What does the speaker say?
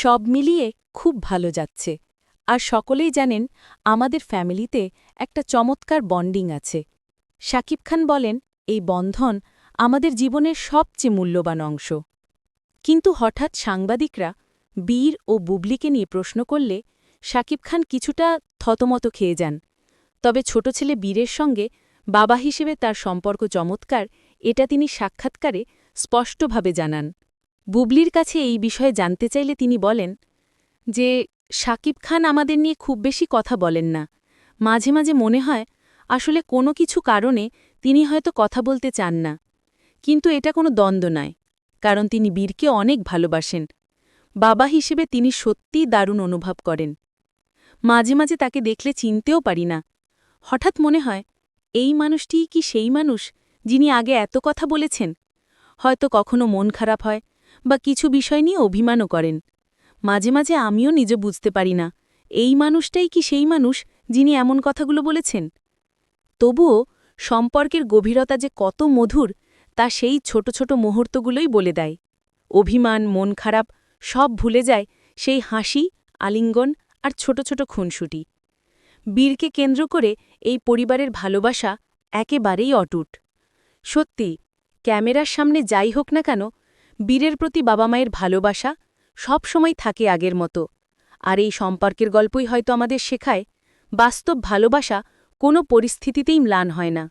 সব মিলিয়ে খুব ভালো যাচ্ছে। আর সকলেই জানেন, আমাদের ফ্যামিলিতে একটা চমৎকার বন্ডিং আছে। সাকিব খান বলেন, এই বন্ধন আমাদের জীবনের সবচেয়ে মূল্যবান অংশ। কিন্তু হঠাৎ সাংবাদিকরা বীর ও বুবলিকে নিয়ে প্রশ্ন করলে শাকিব খান কিছুটা থতমত খেয়ে যান। তবে ছোট ছেলে বীরের সঙ্গে বাবা হিসেবে তার সম্পর্ক চমৎকার, এটা তিনি সাক্ষাৎকারে স্পষ্টভাবে জানান। বুবলির কাছে এই বিষয়ে জানতে চাইলে তিনি বলেন যে শাকিব খান আমাদের নিয়ে খুব বেশি কথা বলেন না। মাঝে মাঝে মনে হয় আসলে কোনো কিছু কারণে তিনি হয়তো কথা বলতে চান না। কিন্তু এটা কোনো দ্বন্দ্ব নয়, কারণ তিনি বীরকে অনেক ভালোবাসেন। বাবা হিসেবে তিনি সত্যিই দারুণ অনুভব করেন। মাঝে মাঝে তাকে দেখলে চিনতেও পারি না। হঠাৎ মনে হয়, এই মানুষটিই কি সেই মানুষ যিনি আগে এত কথা বলেছেন? হয়তো কখনো মন খারাপ হয় বা কিছু বিষয় নিয়ে অভিমানও করেন। মাঝে মাঝে আমিও নিজে বুঝতে পারি না, এই মানুষটাই কি সেই মানুষ যিনি এমন কথাগুলো বলেছেন? তবুও সম্পর্কের গভীরতা যে কত মধুর, তা সেই ছোট ছোট মুহূর্তগুলোই বলে দেয়। অভিমান, মন খারাপ, সব ভুলে যায় সেই হাসি, আলিঙ্গন আর ছোট ছোট খুনসুটি। বীরকে কেন্দ্র করে এই পরিবারের ভালোবাসা একেবারেই অটুট। সত্যি, ক্যামেরার সামনে যাই হোক না কেন বীরের প্রতি বাবা মায়ের ভালোবাসা সব সময় থাকে আগের মতো। আর এই সম্পর্কের গল্পই হয়তো আমাদের শেখায়, বাস্তব ভালোবাসা কোনো পরিস্থিতিতেই ম্লান হয় না।